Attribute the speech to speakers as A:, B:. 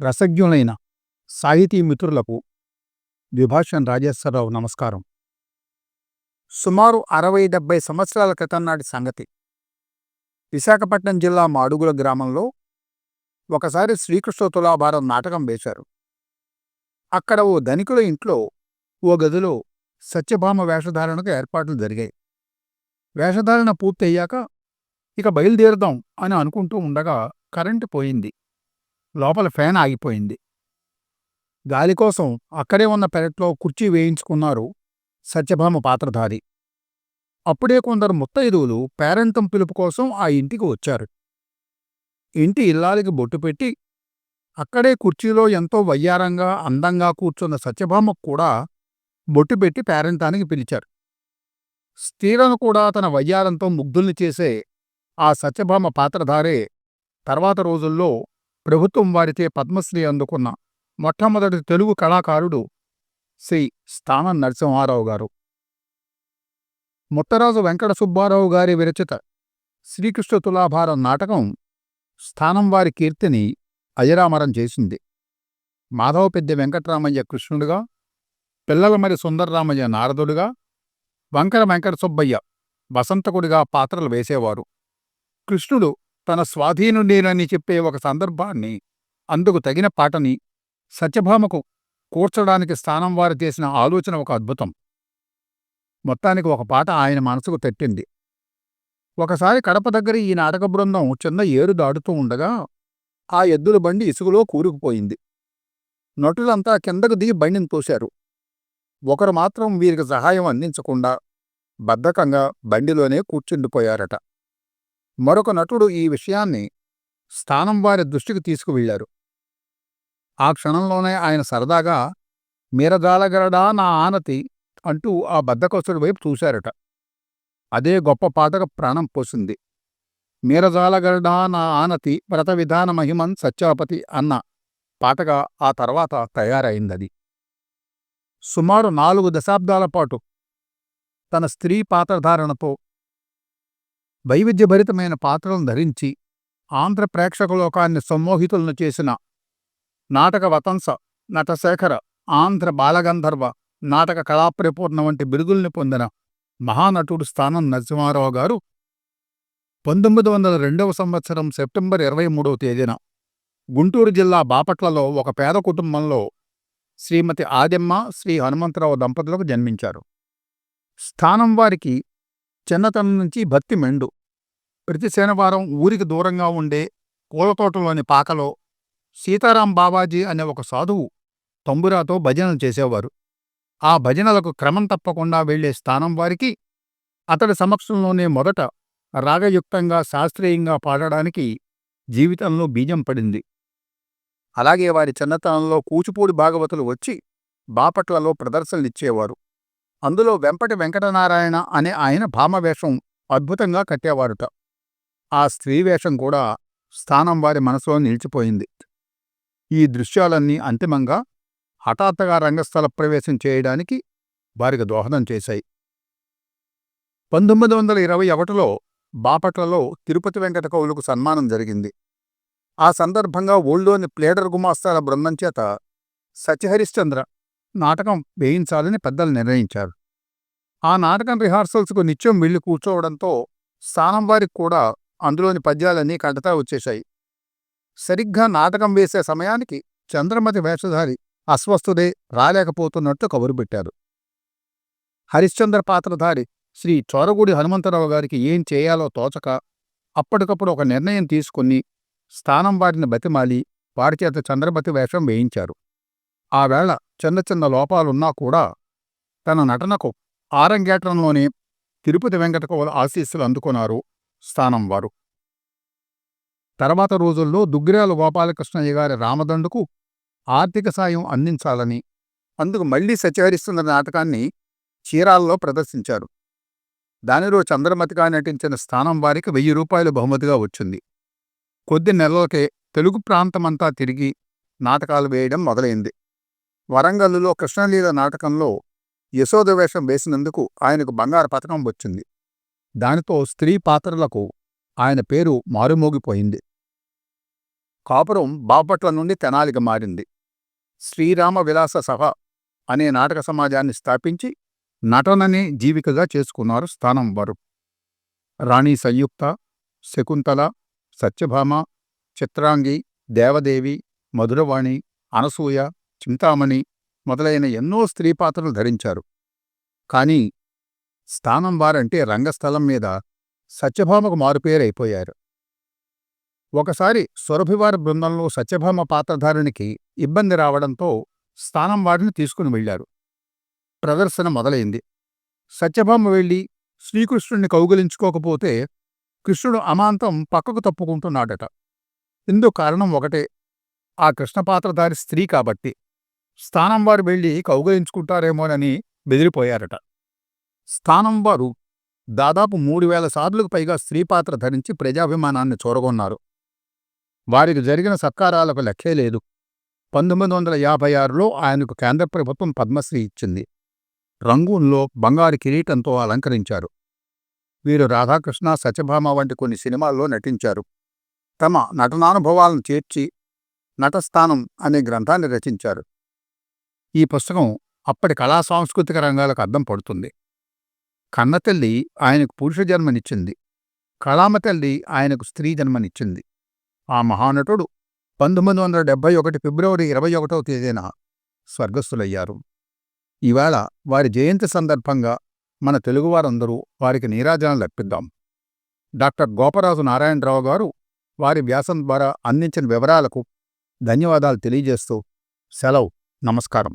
A: రసజ్ఞులైన సాహితీ మిత్రులకు విభాషన్ రాజేశ్వరరావు నమస్కారం. సుమారు అరవై డెబ్బై సంవత్సరాల క్రితం నాటి సంగతి. విశాఖపట్నం జిల్లా మాడుగుల గ్రామంలో ఒకసారి శ్రీకృష్ణ తులాభారం నాటకం వేశారు. అక్కడ ఓ ధనికుల ఇంట్లో ఓ గదిలో సత్యభామ వేషధారణకు ఏర్పాట్లు జరిగాయి. వేషధారణ పూర్తయ్యాక ఇక బయలుదేరుదాం అని అనుకుంటూ ఉండగా కరెంటు పోయింది. లోపల ఫ్యాన్ ఆగిపోయింది. గాలి కోసం అక్కడే ఉన్న పెరట్లో కుర్చీ వేయించుకున్నారు సత్యభామ పాత్రధారి. అప్పుడే కొందరు ముత్తైదువులు పేరంతం పిలుపు కోసం ఆ ఇంటికి వచ్చారు. ఇంటి ఇల్లాలికి బొట్టు పెట్టి అక్కడే కుర్చీలో ఎంతో వయ్యారంగా అందంగా కూర్చున్న సత్యభామకు కూడా బొట్టు పెట్టి పేరంతానికి పిలిచారు. స్త్రీలను కూడా తన వయ్యారంతో ముగ్ధుల్ని చేసే ఆ సత్యభామ పాత్రధారే తర్వాత రోజుల్లో ప్రభుత్వం వారిచే పద్మశ్రీ అందుకున్న మొట్టమొదటి తెలుగు కళాకారుడు శ్రీ స్థానం నరసింహారావు గారు. ముత్తరాజు వెంకట సుబ్బారావు గారి విరచిత శ్రీకృష్ణ తులాభారం నాటకం స్థానం వారి కీర్తిని అజరామరం చేసింది. మాధవ పెద్ద వెంకటరామయ్య కృష్ణుడుగా పిల్లలమరి సుందరరామయ్య నారదుడుగా వంకర వెంకట సుబ్బయ్య వసంతకుడిగా పాత్రలు వేసేవారు. కృష్ణుడు తన స్వాధీనుడేనని చెప్పే ఒక సందర్భాన్ని అందుకు తగిన పాటని సత్యభామకు కూర్చడానికి స్థానం వారు చేసిన ఆలోచన ఒక అద్భుతం. మొత్తానికి ఒక పాట ఆయన మనసుకు తట్టింది. ఒకసారి కడప దగ్గర ఈ నాటక బృందం చిన్న ఏరు దాడుతూ ఉండగా ఆ ఎద్దుల బండి ఇసుగులో కూరుకుపోయింది. నటులంతా కిందకు దిగి బండిని తోశారు. ఒకరు మాత్రం వీరికి సహాయం అందించకుండా బద్ధకంగా బండిలోనే కూర్చుండిపోయారట. మరొక నటుడు ఈ విషయాన్ని స్థానం వారి దృష్టికి తీసుకువెళ్ళారు ఆ క్షణంలోనే ఆయన సరదాగా మీరజాలగరడా నా ఆనతి? అంటూ ఆ బద్దకొస్తుడి వైపు చూశారట. అదే గొప్ప పాటకు ప్రాణం పోసింది. మీరజాలగరడా నా ఆనతి? వ్రత విధాన మహిమన్ సత్యాపతి అన్న పాటగా ఆ తర్వాత తయారైందది. సుమారు నాలుగు దశాబ్దాల పాటు తన స్త్రీ పాత్రధారణతో వైవిధ్యభరితమైన పాత్రలను ధరించి ఆంధ్ర ప్రేక్షకలోకాన్ని సమ్మోహితులను చేసిన నాటక వతంస నటశేఖర ఆంధ్ర బాలగంధర్వ నాటక కళాప్రిపూర్ణ వంటి బిరుదుల్ని పొందిన మహానటుడు స్థానం నరసింహారావు గారు పంతొమ్మిది వందల రెండవ సంవత్సరం సెప్టెంబర్ ఇరవై మూడవ తేదీన గుంటూరు జిల్లా బాపట్లలో ఒక పేద కుటుంబంలో శ్రీమతి ఆదెమ్మ శ్రీ హనుమంతరావు దంపతులకు జన్మించారు. స్థానం వారికి చిన్నతనం నుంచి భక్తి మెండు. ప్రతి శనివారం ఊరికి దూరంగా ఉండే పూలతోటలోని పాకలో సీతారాం బాబాజీ అనే ఒక సాధువు తంబురాతో భజనలు చేసేవారు. ఆ భజనలకు క్రమం తప్పకుండా వెళ్ళే స్థానం వారికి అతడి సమక్షంలోనే మొదట రాగయుక్తంగా శాస్త్రీయంగా పాడడానికి జీవితంలో బీజం పడింది. అలాగే వారి చిన్నతనంలో కూచిపూడి భాగవతులు వచ్చి బాపట్లలో ప్రదర్శనలిచ్చేవారు అందులో వెంపటి వెంకటనారాయణ అనే ఆయన భామవేషం అద్భుతంగా కట్టేవారుట. ఆ స్త్రీ వేషం కూడా స్థానం వారి మనసులో నిలిచిపోయింది. ఈ దృశ్యాలన్నీ అంతిమంగా హఠాత్తుగా రంగస్థల ప్రవేశం చేయడానికి వారికి దోహదం చేశాయి. పంతొమ్మిది వందల ఇరవై ఒకటిలో బాపట్లలో తిరుపతి వెంకట కవులకు సన్మానం జరిగింది. ఆ సందర్భంగా ఓల్డోని ప్లేడర్ గుమాస్తాల బృందం చేత సత్యహరిశ్చంద్ర నాటకం వేయించాలని పెద్దలు నిర్ణయించారు. ఆ నాటకం రిహార్సల్స్కు నిత్యం వెళ్ళి కూర్చోవడంతో స్థానం వారికి కూడా అందులోని పద్యాలన్నీ కంటతా వచ్చేశాయి. సరిగ్గా నాటకం వేసే సమయానికి చంద్రమతి వేషధారి అస్వస్థుడే రాలేకపోతున్నట్టు కబురు పెట్టారు హరిశ్చంద్ర పాత్రధారి శ్రీ చోరగూడి హనుమంతరావు గారికి ఏం చేయాలో తోచక అప్పటికప్పుడు ఒక నిర్ణయం తీసుకుని స్థానం వారిని బతిమాలి వారి చేత చంద్రమతి వేషం వేయించారు. ఆ వేళ చిన్న చిన్న లోపాలున్నా కూడా తన నటనకు ఆరంగేట్రంలోనే తిరుపతి వెంకటకవుల ఆశీస్సులు అందుకున్నారు స్థానం వారు. తర్వాత రోజుల్లో దుగ్గిరాల గోపాలకృష్ణయ్య గారి రామదండుకు ఆర్థిక సాయం అందించాలని అందుకు మళ్ళీ సత్యహరిస్తున్న నాటకాన్ని చీరాల్లో ప్రదర్శించారు. దానిలో చంద్రమతిగా నటించిన స్థానం వారికి వెయ్యి రూపాయలు బహుమతిగా వచ్చింది. కొద్ది నెలలకే తెలుగు ప్రాంతమంతా తిరిగి నాటకాలు వేయడం మొదలైంది. వరంగల్లులో కృష్ణలీల నాటకంలో యశోద వేషం వేసినందుకు ఆయనకు బంగారు పథకం వచ్చింది. దానితో స్త్రీ పాత్రలకు ఆయన పేరు మారుమోగిపోయింది. కాపురం బాపట్ల నుండి తెనాలికి మారింది. శ్రీరామ విలాస సభ అనే నాటక సమాజాన్ని స్థాపించి నటననే జీవికగా చేసుకున్నారు స్థానం వారు. రాణి సంయుక్త శకుంతల సత్యభామ చిత్రాంగి దేవదేవి మధురవాణి అనసూయ చింతామణి మొదలైన ఎన్నో స్త్రీ పాత్రలు ధరించారు. కానీ స్థానం వారంటే రంగస్థలం మీద సత్యభామకు మారుపేరైపోయారు. ఒకసారి సురభివారి బృందంలో సత్యభామ పాత్రధారునికి ఇబ్బంది రావడంతో స్థానం వారిని తీసుకుని వెళ్ళారు ప్రదర్శన మొదలైంది. సత్యభామ వెళ్ళి శ్రీకృష్ణుణ్ణి కౌగులించుకోకపోతే కృష్ణుడు అమాంతం పక్కకు తప్పుకుంటున్నాడట. ఇందుకు కారణం ఒకటే. ఆ కృష్ణపాత్రధారి స్త్రీ కాబట్టి. స్థానం వారు వెళ్ళి కౌగలించుకుంటారేమోనని బెదిరిపోయారట. స్థానం వారు దాదాపు మూడు వేల సార్లకు పైగా స్త్రీ పాత్ర ధరించి ప్రజాభిమానాన్ని చూరగొన్నారు. వారికి జరిగిన సత్కారాలకు లెక్కే లేదు. పంతొమ్మిది వందల యాభై ఆరులో ఆయనకు కేంద్ర ప్రభుత్వం పద్మశ్రీ ఇచ్చింది. రంగూన్లో బంగారు కిరీటంతో అలంకరించారు. వీరు రాధాకృష్ణ సత్యభామ వంటి కొన్ని సినిమాల్లో నటించారు. తమ నటనానుభవాలను చేర్చి నటస్థానం అనే గ్రంథాన్ని రచించారు. ఈ పుస్తకం అప్పటి కళా సాంస్కృతిక రంగాలకు అద్దం పడుతుంది. కన్నతల్లి ఆయనకు పురుష జన్మనిచ్చింది. కళామతల్లి ఆయనకు స్త్రీ జన్మనిచ్చింది. ఆ మహానటుడు పంతొమ్మిది వందల డెబ్బై ఒకటి ఫిబ్రవరి ఇరవై ఒకటవ తేదీన స్వర్గస్థులయ్యారు. ఇవాళ వారి జయంతి సందర్భంగా మన తెలుగువారందరూ వారికి నీరాజనం అర్పిద్దాం డాక్టర్ గోపరాజు నారాయణరావు గారు వారి వ్యాసం ద్వారా అందించిన వివరాలకు ధన్యవాదాలు తెలియజేస్తూ సెలవు. నమస్కారం.